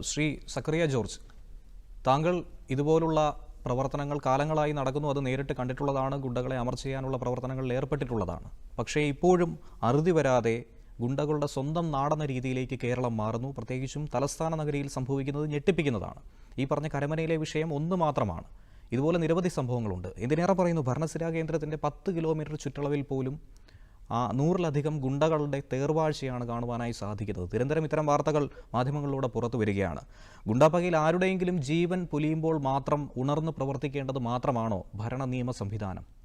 Shri Zacharia George താങ്കൾ ഇതുപോലുള്ള പ്രവർത്തനങ്ങൾ കാലങ്ങളായി നടക്കുന്നു അത് നേരിട്ട് കണ്ടിട്ടുള്ളതാണ് ഗുണ്ടകളെ അമർ ചെയ്യാനുള്ള പ്രവർത്തനങ്ങളിൽ ഏർപ്പെട്ടിട്ടുള്ളതാണ്. പക്ഷേ ഇപ്പോഴും അറുതി വരാതെ ഗുണ്ടകളുടെ സ്വന്തം നാടെന്ന രീതിയിലേക്ക് കേരളം മാറുന്നു പ്രത്യേകിച്ചും തലസ്ഥാന നഗരിയിൽ സംഭവിക്കുന്നത് ഞെട്ടിപ്പിക്കുന്നതാണ്. ഈ പറഞ്ഞ കരമനയിലെ വിഷയം ഒന്ന് മാത്രമാണ്. ഇതുപോലെ നിരവധി സംഭവങ്ങളുണ്ട്. എന്തിനേറെ പറയുന്നു ഭരണസിരാ കേന്ദ്രത്തിന്റെ പത്ത് കിലോമീറ്റർ ചുറ്റളവിൽ പോലും ആ നൂറിലധികം ഗുണ്ടകളുടെ തേർവാഴ്ചയാണ് കാണുവാനായി സാധിക്കുന്നത്. നിരന്തരം ഇത്തരം വാർത്തകൾ മാധ്യമങ്ങളിലൂടെ പുറത്തു വരികയാണ്. ഗുണ്ടാപ്പകയിൽ ആരുടെയെങ്കിലും ജീവൻ പുലിയുമ്പോൾ മാത്രം ഉണർന്ന് പ്രവർത്തിക്കേണ്ടത് മാത്രമാണോ ഭരണ നിയമ സംവിധാനം?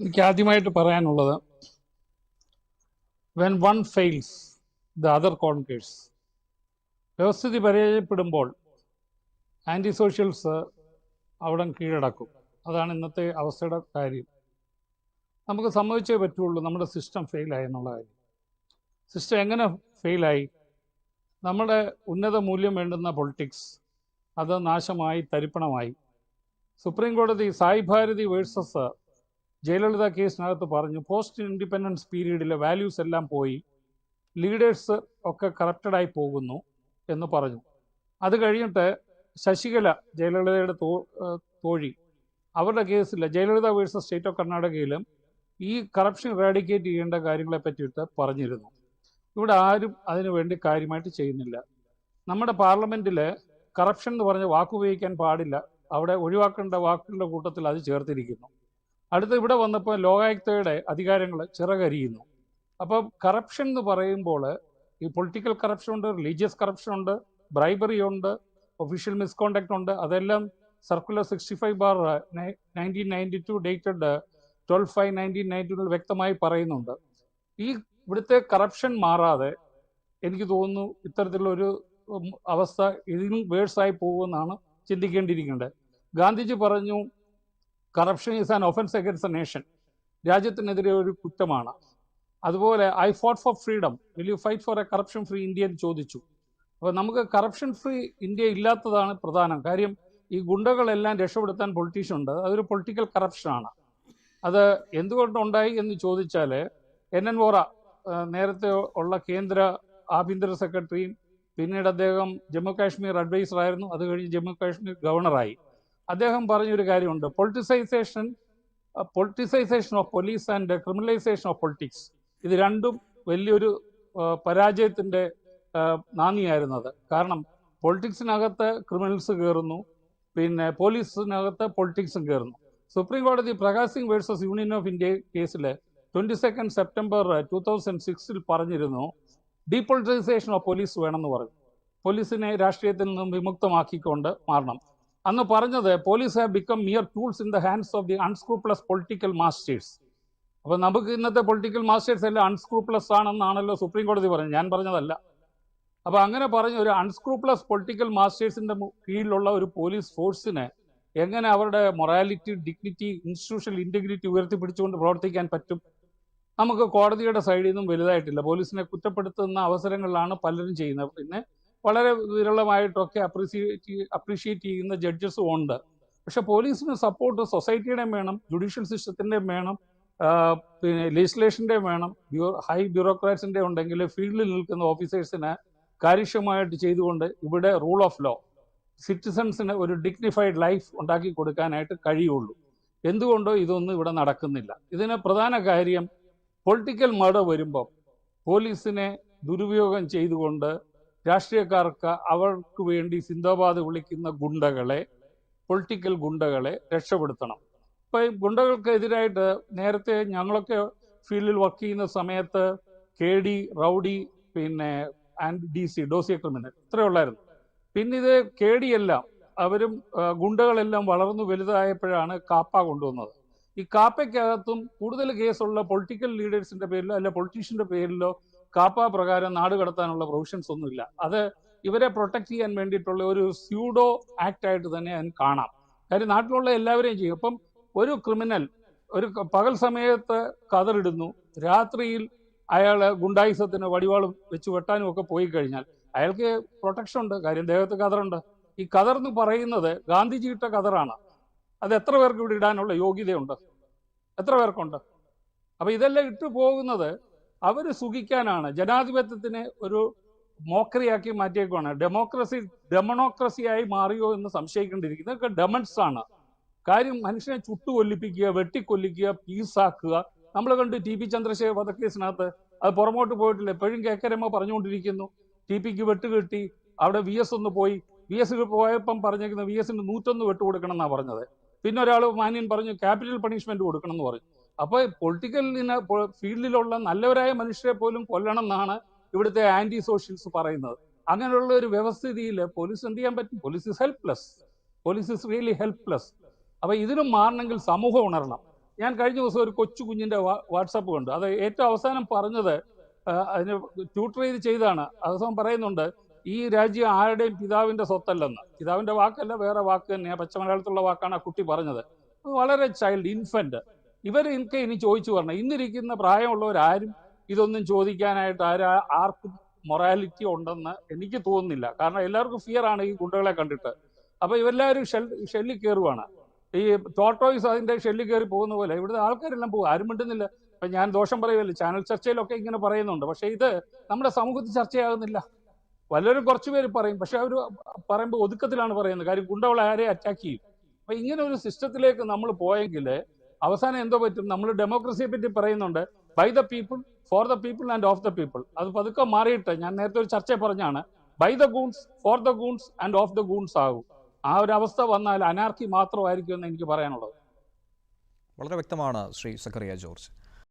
എനിക്ക് ആദ്യമായിട്ട് പറയാനുള്ളത് when one fails the other conquers വ്യവസ്ഥിതി പരാജയപ്പെടുമ്പോൾ ആന്റി സോഷ്യൽസ് അവിടെ കീഴടക്കും. അതാണ് ഇന്നത്തെ അവസ്ഥയുടെ കാര്യം. നമുക്ക് സമ്മതിച്ചേ പറ്റുള്ളൂ നമ്മുടെ സിസ്റ്റം ഫെയിലായി എന്നുള്ള കാര്യം. സിസ്റ്റം എങ്ങനെ ഫെയിലായി? നമ്മുടെ ഉന്നത മൂല്യം വേണ്ടുന്ന പൊളിറ്റിക്സ് അത് നാശമായി തരിപ്പണമായി. സുപ്രീം കോടതി സായി ഭാരതി വേഴ്സസ് ജയലളിത കേസിനകത്ത് പറഞ്ഞു പോസ്റ്റ് ഇൻഡിപെൻഡൻസ് പീരീഡിലെ വാല്യൂസ് എല്ലാം പോയി ലീഡേഴ്സ് ഒക്കെ കറപ്റ്റഡായി പോകുന്നു എന്ന് പറഞ്ഞു. അത് കഴിഞ്ഞിട്ട് ശശികല ജയലളിതയുടെ തോ തോഴി അവരുടെ കേസിൽ ജയലളിത വേഴ്സസ് സ്റ്റേറ്റ് ഓഫ് കർണാടകയിലും ഈ കറപ്ഷൻ റാഡിക്കേറ്റ് ചെയ്യേണ്ട കാര്യങ്ങളെ പറ്റിയിട്ട് പറഞ്ഞിരുന്നു. ഇവിടെ ആരും അതിനുവേണ്ടി കാര്യമായിട്ട് ചെയ്യുന്നില്ല. നമ്മുടെ പാർലമെന്റിൽ കറപ്ഷൻ എന്ന് പറഞ്ഞ വാക്കുപയോഗിക്കാൻ പാടില്ല. അവിടെ ഒഴിവാക്കേണ്ട വാക്കുകളുടെ കൂട്ടത്തിൽ അത് ചേർത്തിരിക്കുന്നു. അടുത്ത് ഇവിടെ വന്നപ്പോൾ ലോകായുക്തയുടെ അധികാരങ്ങൾ ചിറകരിയുന്നു. അപ്പം കറപ്ഷൻ എന്ന് പറയുമ്പോൾ ഈ പൊളിറ്റിക്കൽ കറപ്ഷൻ ഉണ്ട് റിലീജിയസ് കറപ്ഷൻ ഉണ്ട് ബ്രൈബറി ഉണ്ട് ഒഫീഷ്യൽ മിസ്കോണ്ടക്ട് ഉണ്ട് അതെല്ലാം circular sixty five bar nineteen ninety two dated twelve five nineteen ninety two വ്യക്തമായി പറയുന്നുണ്ട്. ഈ ഇവിടുത്തെ കറപ്ഷൻ മാറാതെ എനിക്ക് തോന്നുന്നു ഇത്തരത്തിലുള്ളൊരു അവസ്ഥ ഇതിനും വേഴ്സായി പോകുമെന്നാണ് ചിന്തിക്കേണ്ടിയിരിക്കേണ്ടത് ഗാന്ധിജി പറഞ്ഞു corruption is an offence against a nation രാജ്യത്തിനെതിരെ ഒരു കുറ്റമാണ്. അതുപോലെ I fought for freedom will you fight for a corruption free India എന്ന് ചോദിച്ചു. അപ്പോൾ നമുക്ക് കറപ്ഷൻ ഫ്രീ ഇന്ത്യ ഇല്ലാത്തതാണ് പ്രധാനം. കാര്യം ഈ ഗുണ്ടകളെല്ലാം രക്ഷപ്പെടുത്താൻ പൊളിറ്റീഷ്യൻ ഉണ്ട്. അതൊരു പൊളിറ്റിക്കൽ കറപ്ഷനാണ് അത് എന്തുകൊണ്ടുണ്ടായി എന്ന് ചോദിച്ചാൽ എൻ എൻ വോറ നേരത്തെ ഉള്ള കേന്ദ്ര ആഭ്യന്തര സെക്രട്ടറിയും പിന്നീട് അദ്ദേഹം ജമ്മു കാശ്മീർ അഡ്വൈസർ ആയിരുന്നു. അത് കഴിഞ്ഞ് ജമ്മു കാശ്മീർ ഗവർണറായി അദ്ദേഹം പറഞ്ഞൊരു കാര്യമുണ്ട്. Politicisation politicisation of police and criminalisation of politics ഇത് രണ്ടും വലിയൊരു പരാജയത്തിന്റെ നാന്ദിയായിരുന്നത് കാരണം പൊളിറ്റിക്സിനകത്ത് ക്രിമിനൽസ് കയറുന്നു പിന്നെ പോലീസിനകത്ത് പൊളിറ്റിക്സും കയറുന്നു. സുപ്രീം കോടതി Prakash Singh versus Union of India കേസിൽ twenty second September two thousand സിക്സിൽ പറഞ്ഞിരുന്നു ഡീപൊളിറ്റൈസേഷൻ ഓഫ് പോലീസ് വേണമെന്ന് പറഞ്ഞു. പോലീസിനെ രാഷ്ട്രീയത്തിൽ നിന്നും വിമുക്തമാക്കിക്കൊണ്ട് മാറണം. അന്ന് പറഞ്ഞത് police have become mere tools in the hands of the unscrupulous political masters അപ്പോൾ നമുക്ക് ഇന്നത്തെ പൊളിറ്റിക്കൽ മാസ്റ്റേഴ്സ് എല്ലാം അൺസ്ക്രൂപ്ലസ് ആണെന്നാണല്ലോ സുപ്രീം കോടതി പറഞ്ഞത്. ഞാൻ പറഞ്ഞതല്ല. അപ്പൊ അങ്ങനെ പറഞ്ഞ ഒരു അൺസ്ക്രൂപ്ലസ് പൊളിറ്റിക്കൽ മാസ്റ്റേഴ്സിന്റെ കീഴിലുള്ള ഒരു പോലീസ് ഫോഴ്സിനെ എങ്ങനെ അവരുടെ മൊറാലിറ്റി ഡിഗ്നിറ്റി ഇൻസ്റ്റിറ്റ്യൂഷണൽ ഇന്റഗ്രിറ്റി ഉയർത്തിപ്പിടിച്ചുകൊണ്ട് പ്രവർത്തിക്കാൻ പറ്റും? നമുക്ക് കോടതിയുടെ സൈഡിൽ നിന്നും വലുതായിട്ടില്ല. പോലീസിനെ കുറ്റപ്പെടുത്തുന്ന അവസരങ്ങളിലാണ് പലരും ചെയ്യുന്നത്. പിന്നെ വളരെ വിരളമായിട്ടൊക്കെ അപ്രീസിയേറ്റ് അപ്രീഷിയേറ്റ് ചെയ്യുന്ന ജഡ്ജസും ഉണ്ട്. പക്ഷെ പോലീസിന് സപ്പോർട്ട് സൊസൈറ്റിയുടെയും വേണം ജുഡീഷ്യൽ സിസ്റ്റത്തിന്റെയും വേണം പിന്നെ ലെജിസ്ലേഷന്റെയും വേണം. ബ്യൂ ഹൈ ബ്യൂറോക്രാറ്റ്സിന്റെ ഉണ്ടെങ്കിൽ ഫീൽഡിൽ നിൽക്കുന്ന ഓഫീസേഴ്സിന് കാര്യക്ഷമമായിട്ട് ചെയ്തുകൊണ്ട് ഇവിടെ റൂൾ ഓഫ് ലോ സിറ്റിസൺസിന് ഒരു ഡിഗ്നിഫൈഡ് ലൈഫ് ഉണ്ടാക്കി കൊടുക്കാനായിട്ട് കഴിയുള്ളൂ. എന്തുകൊണ്ടോ ഇതൊന്നും ഇവിടെ നടക്കുന്നില്ല. ഇതിന് പ്രധാന കാര്യം പൊളിറ്റിക്കൽ മർഡർ വരുമ്പോൾ പോലീസിനെ ദുരുപയോഗം ചെയ്തുകൊണ്ട് രാഷ്ട്രീയക്കാർക്ക് അവർക്ക് വേണ്ടി സിന്ദാബാദ് വിളിക്കുന്ന ഗുണ്ടകളെ പൊളിറ്റിക്കൽ ഗുണ്ടകളെ രക്ഷപ്പെടുത്തണം. ഇപ്പം ഗുണ്ടകൾക്കെതിരായിട്ട് നേരത്തെ ഞങ്ങളൊക്കെ ഫീൽഡിൽ വർക്ക് ചെയ്യുന്ന സമയത്ത് കെ ഡി റൗഡി പിന്നെ and D C dossier criminal ഇത്രയുള്ളായിരുന്നു പിന്നെ ഇത് കെ എല്ലാം അവരും ഗുണ്ടകളെല്ലാം വളർന്നു വലുതായപ്പോഴാണ് കാപ്പ കൊണ്ടുവന്നത്. ഈ കാപ്പയ്ക്കകത്തും കൂടുതൽ കേസുള്ള പൊളിറ്റിക്കൽ ലീഡേഴ്സിന്റെ പേരിലോ അല്ല പൊളിറ്റീഷ്യന്റെ പേരിലോ കാപ്പ പ്രകാരം നാട് കടത്താനുള്ള പ്രൊവിഷൻസ് ഒന്നുമില്ല അത് ഇവരെ പ്രൊട്ടക്ട് ചെയ്യാൻ വേണ്ടിയിട്ടുള്ള ഒരു സ്യൂഡോ ആക്ട് ആയിട്ട് തന്നെ അതിന് കാണാം. കാര്യം നാട്ടിലുള്ള എല്ലാവരെയും ചെയ്യും. അപ്പം ഒരു ക്രിമിനൽ ഒരു പകൽ സമയത്ത് കതറിടുന്നു രാത്രിയിൽ അയാൾ ഗുണ്ടായുസത്തിന് വടിവാളും വെച്ച് വെട്ടാനും ഒക്കെ പോയി കഴിഞ്ഞാൽ അയാൾക്ക് പ്രൊട്ടക്ഷൻ ഉണ്ട് കാര്യം ദേഹത്ത് കതറുണ്ട്. ഈ കതർ എന്ന് പറയുന്നത് ഗാന്ധിജി ഇട്ട കതറാണ്. അത് എത്ര പേർക്ക് ഇവിടെ ഇടാനുള്ള യോഗ്യതയുണ്ട്? എത്ര പേർക്കുണ്ട്? അപ്പൊ ഇതെല്ലാം ഇട്ടു പോകുന്നത് അവർ സുഖിക്കാനാണ്. ജനാധിപത്യത്തിനെ ഒരു മോക്രിയാക്കി മാറ്റിയേക്കുവാണ്. ഡെമോക്രസി ഡെമണോക്രസിയായി മാറിയോ എന്ന് സംശയിക്കേണ്ടിയിരിക്കുന്നത് ഇതൊക്കെ ഡെമൺസ് ആണ് കാര്യം മനുഷ്യനെ ചുട്ടുകൊല്ലിപ്പിക്കുക വെട്ടിക്കൊല്ലിക്കുക പീസാക്കുക നമ്മൾ കണ്ട് ടി പി ചന്ദ്രശേഖർ വധക്കേസിനകത്ത് അത് പുറമോട്ട് പോയിട്ടില്ല. എപ്പോഴും കെ കെ രമ പറഞ്ഞുകൊണ്ടിരിക്കുന്നു. ടി പിക്ക് വെട്ട് കിട്ടി അവിടെ വി എസ് ഒന്ന് പോയി. വി എസ് പോയപ്പം പറഞ്ഞിരിക്കുന്ന വി എസിന് നൂറ്റൊന്ന് വെട്ട് കൊടുക്കണം എന്നാണ് പറഞ്ഞത്. പിന്നെ ഒരാൾ മാന്യൻ പറഞ്ഞു ക്യാപിറ്റൽ പണിഷ്മെന്റ് കൊടുക്കണം എന്ന് പറഞ്ഞു. അപ്പോൾ പൊളിറ്റിക്കൽ ഫീൽഡിലുള്ള നല്ലവരായ മനുഷ്യരെ പോലും കൊല്ലണം എന്നാണ് ഇവിടുത്തെ ആന്റി സോഷ്യൽസ് പറയുന്നത്. അങ്ങനെയുള്ള ഒരു വ്യവസ്ഥിതിയിൽ പോലീസ് എന്ത് ചെയ്യാൻ പറ്റും? Police is helpless police is really helpless അപ്പൊ ഇതിനും മാറണമെങ്കിൽ സമൂഹം ഉണരണം. ഞാൻ കഴിഞ്ഞ ദിവസം ഒരു കൊച്ചു കുഞ്ഞിന്റെ വാട്സാപ്പ് കണ്ടു. അത് ഏറ്റവും അവസാനം പറഞ്ഞത് അതിന് ട്യൂട്ടർ ചെയ്ത് ചെയ്താണ്. അവസാനം പറയുന്നുണ്ട് ഈ രാജ്യം ആരുടെയും പിതാവിന്റെ സ്വത്തല്ലെന്ന്. പിതാവിന്റെ വാക്കല്ല വേറെ വാക്ക് തന്നെയാണ് പച്ച മലയാളത്തിലുള്ള വാക്കാണ് ആ കുട്ടി പറഞ്ഞത്. വളരെ ചൈൽഡ് ഇൻഫന്റ് ഇവർ എനിക്ക് ഇനി ചോദിച്ചു പറഞ്ഞു ഇന്നിരിക്കുന്ന പ്രായമുള്ളവരാരും ഇതൊന്നും ചോദിക്കാനായിട്ട് ആരാ ആർക്കും മൊറാലിറ്റി ഉണ്ടെന്ന് എനിക്ക് തോന്നുന്നില്ല. കാരണം എല്ലാവർക്കും ഫിയർ ആണ് ഈ ഗുണ്ടകളെ കണ്ടിട്ട്. അപ്പൊ ഇവരെല്ലാവരും ഷെൽ ഷെല്ലിൽ കയറുവാണ് ഈ ടോട്ടോയ്സ് അതിന്റെ ഷെല്ലിൽ കയറി പോകുന്ന പോലെ ഇവിടുത്തെ ആൾക്കാരെല്ലാം പോകും. ആരും മിണ്ടുന്നില്ല. ഇപ്പൊ ഞാൻ ദോഷം പറയുമല്ലോ ചാനൽ ചർച്ചയിലൊക്കെ ഇങ്ങനെ പറയുന്നുണ്ട്. പക്ഷെ ഇത് നമ്മുടെ സമൂഹത്തിൽ ചർച്ചയാകുന്നില്ല. വല്ലവരും കുറച്ചു പേര് പറയും. പക്ഷെ അവർ പറയുമ്പോൾ ഒതുക്കത്തിലാണ് പറയുന്നത്. കാര്യം ഗുണ്ടവളെ ആരെ അറ്റാക്ക് ചെയ്യും? അപ്പൊ ഇങ്ങനെ ഒരു സിസ്റ്റത്തിലേക്ക് നമ്മൾ പോയെങ്കിൽ അവസാനം എന്തോ പറ്റും? നമ്മൾ ഡെമോക്രസിയെ പറ്റി പറയുന്നുണ്ട്. By the people for the people and of the people അത് പതുക്കെ മാറിയിട്ട് ഞാൻ നേരത്തെ ഒരു ചർച്ച പറഞ്ഞാണ്. By the goons for the goons and of the goons ആകും. ആ ഒരു അവസ്ഥ വന്നാൽ അനാർക്കി മാത്രമായിരിക്കും എന്ന് എനിക്ക് പറയാനുള്ളത്. വളരെ വ്യക്തമാണ് ശ്രീ സക്കറിയ ജോർജ്.